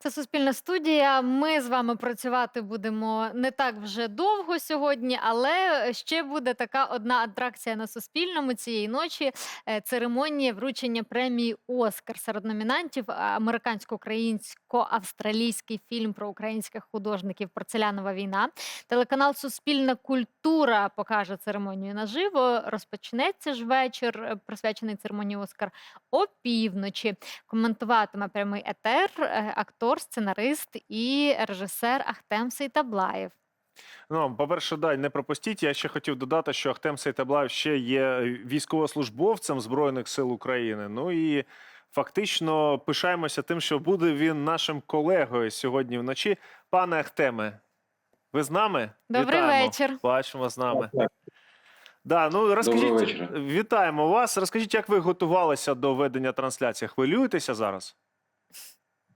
Це Суспільна студія. Ми з вами працювати будемо не так вже довго сьогодні, але ще буде така одна атракція на Суспільному цієї ночі. Е, Церемонія вручення премії Оскар серед номінантів американсько-українсько-австралійський фільм про українських художників Порцелянова війна. Телеканал Суспільна культура покаже церемонію наживо. Розпочнеться ж вечір, е, присвячений церемонії Оскар о півночі. Коментуватиме прямий етер е, актор, сценарист і режисер Ахтем Сейтаблаєв. Ну, по-перше, дай не пропустіть. Я ще хотів додати, що Ахтем Сейтаблаєв ще є військовослужбовцем Збройних сил України. Ну і фактично пишаємося тим, що буде він нашим колегою сьогодні вночі. Пане Ахтеме, ви з нами? Добрий Вітаємо. вечір. Бачимо з нами. Да, ну розкажіть, вітаємо вас. Розкажіть, як ви готувалися до ведення трансляції? Хвилюєтеся зараз?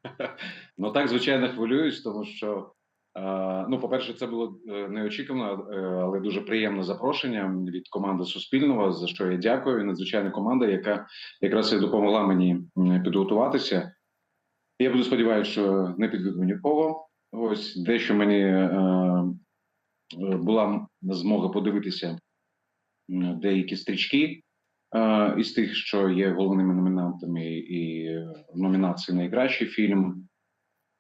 Ну так, звичайно, хвилююсь, тому що, е, ну, по-перше, це було е, неочікувано, е, але дуже приємне запрошення від команди Суспільного, за що я дякую. Надзвичайна команда, яка якраз і допомогла мені підготуватися. Я буду сподіватися, що не підведу нікого. Ось дещо мені була змога подивитися деякі стрічки із тих, що є головними номінантами і е, номінації найкращий фільм.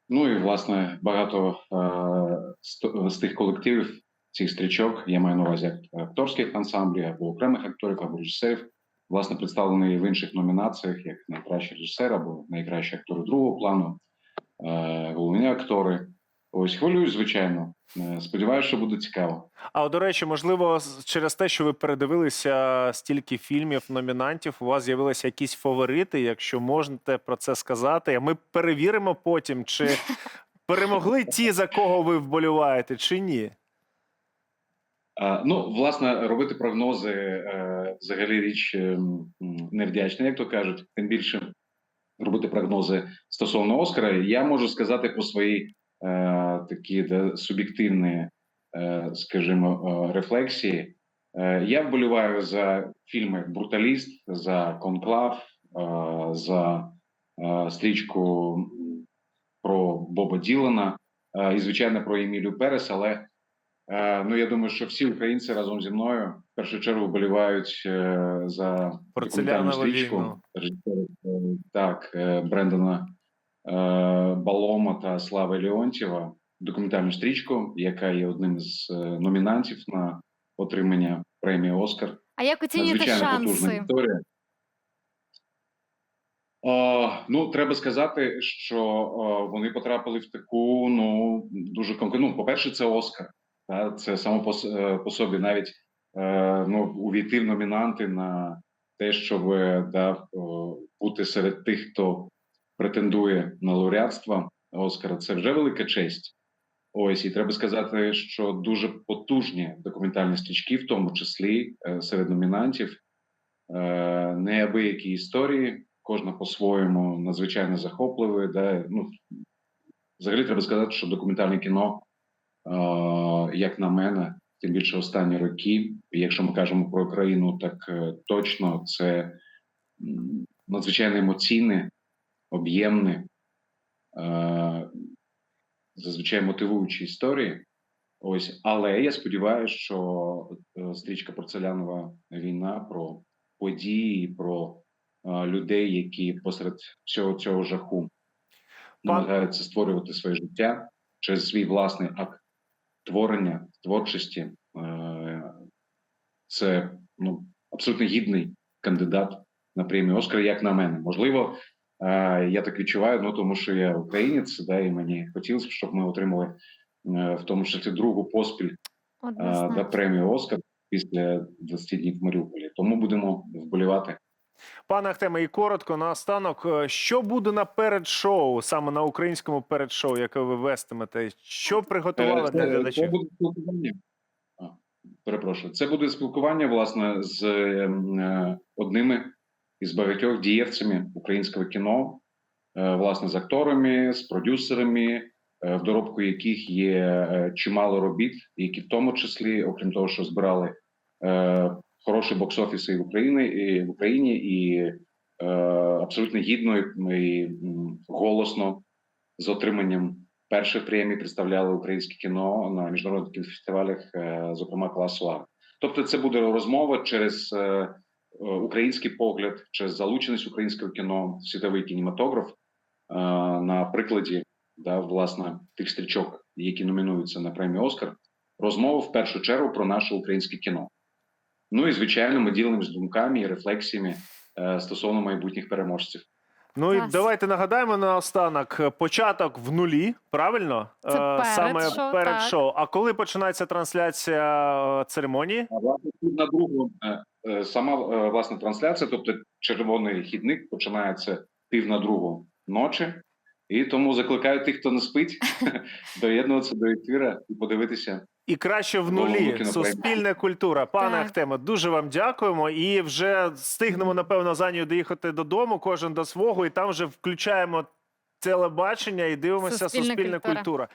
Ну і власне багато е, з, тих колективів цих стрічок, я маю на увазі акторських ансамблів або окремих акторів, або режисерів, власне, представлені в інших номінаціях, як найкращий режисер або найкращі актори другого плану, е, головні актори. Ось хвилююсь, звичайно. Е, Сподіваюся, що буде цікаво. А до речі, можливо, через те, що ви передивилися стільки фільмів, номінантів, у вас з'явилися якісь фаворити, якщо можете про це сказати. Ми перевіримо потім, чи перемогли ті, за кого ви вболіваєте, чи ні. А, Ну, власне, робити прогнози е, взагалі річ е, невдячна, як то кажуть. Тим більше робити прогнози стосовно Оскара. Я можу сказати про свої е, такі да, суб'єктивні, е, скажімо, е, рефлексії. Е, я вболіваю за фільми Бруталіст, за Конклав, е, за е, стрічку про Боба Ділана е, і, звичайно, про Емілію Перес, але Е, Ну, я думаю, що всі українці разом зі мною в першу чергу вболівають е, за документальну стрічку е, так е, Брендона е, Балома та Слави Леонтьєва. Документальну стрічку, яка є одним з е, номінантів на отримання премії Оскар. А як оцінюєте шанси? історія. О, ну, треба сказати, що о, вони потрапили в таку ну дуже конкретну. Ну, по-перше, це Оскар. Та це само по, е, по собі навіть е, ну, увійти в номінанти на те, щоб е, да, бути серед тих, хто претендує на лауреатство Оскара. Це вже велика честь. Ось і треба сказати, що дуже потужні документальні стрічки, в тому числі е, серед номінантів, е, неабиякі історії, кожна по-своєму надзвичайно захопливе. Да? Ну, взагалі треба сказати, що документальне кіно, е, як на мене, тим більше останні роки, якщо ми кажемо про Україну, так точно це надзвичайно емоційне, об'ємне, е, зазвичай мотивуючі історії. Ось, але я сподіваюся, що е, стрічка Порцелянова війна про події, про е, людей, які посеред всього цього жаху намагаються створювати своє життя через свій власний акт творення, творчості. Це ну, абсолютно гідний кандидат на премію Оскар, як на мене. Можливо, я так відчуваю, ну тому що я українець, да, і мені хотілося б, щоб ми отримали е, в тому числі другу поспіль е, да, премію Оскар після 20 днів в Маріуполі. Тому будемо вболівати. Пане Ахтеме, і коротко наостанок, е, що буде на передшоу, саме на українському передшоу, яке ви вестимете? Що приготували для це- Це буде спілкування. Перепрошую, це буде спілкування власне з ем, е, одними із багатьох дієвцями українського кіно, е, власне, з акторами, з продюсерами, е, в доробку яких є е, чимало робіт, які в тому числі, окрім того, що збирали хороші бокс-офіси в Україні, і в Україні, і абсолютно гідно і, голосно з отриманням перших премій представляли українське кіно на міжнародних кінофестивалях, зокрема класу А. Тобто, це буде розмова через український погляд, через залученість українського кіно світовий кінематограф е, на прикладі да, власне тих стрічок, які номінуються на премію Оскар. Розмова в першу чергу про наше українське кіно. Ну і звичайно, ми ділимось думками і рефлексіями е, стосовно майбутніх переможців. Ну і Клас. давайте нагадаємо наостанок початок в нулі, правильно? Це Е, перед Саме шоу, перед так. шоу. А коли починається трансляція е, церемонії? А власне тут на другу е, е, сама е, власне трансляція, тобто червоний хідник починається пів на другу ночі, і тому закликаю тих, хто не спить, доєднуватися до ефіра і подивитися. І краще в нулі. Суспільна культура. Пане Так. Ахтеме, дуже вам дякуємо. І вже стигнемо, напевно, за нею доїхати додому, кожен до свого, і там вже включаємо телебачення і дивимося Суспільна суспільна культура. культура.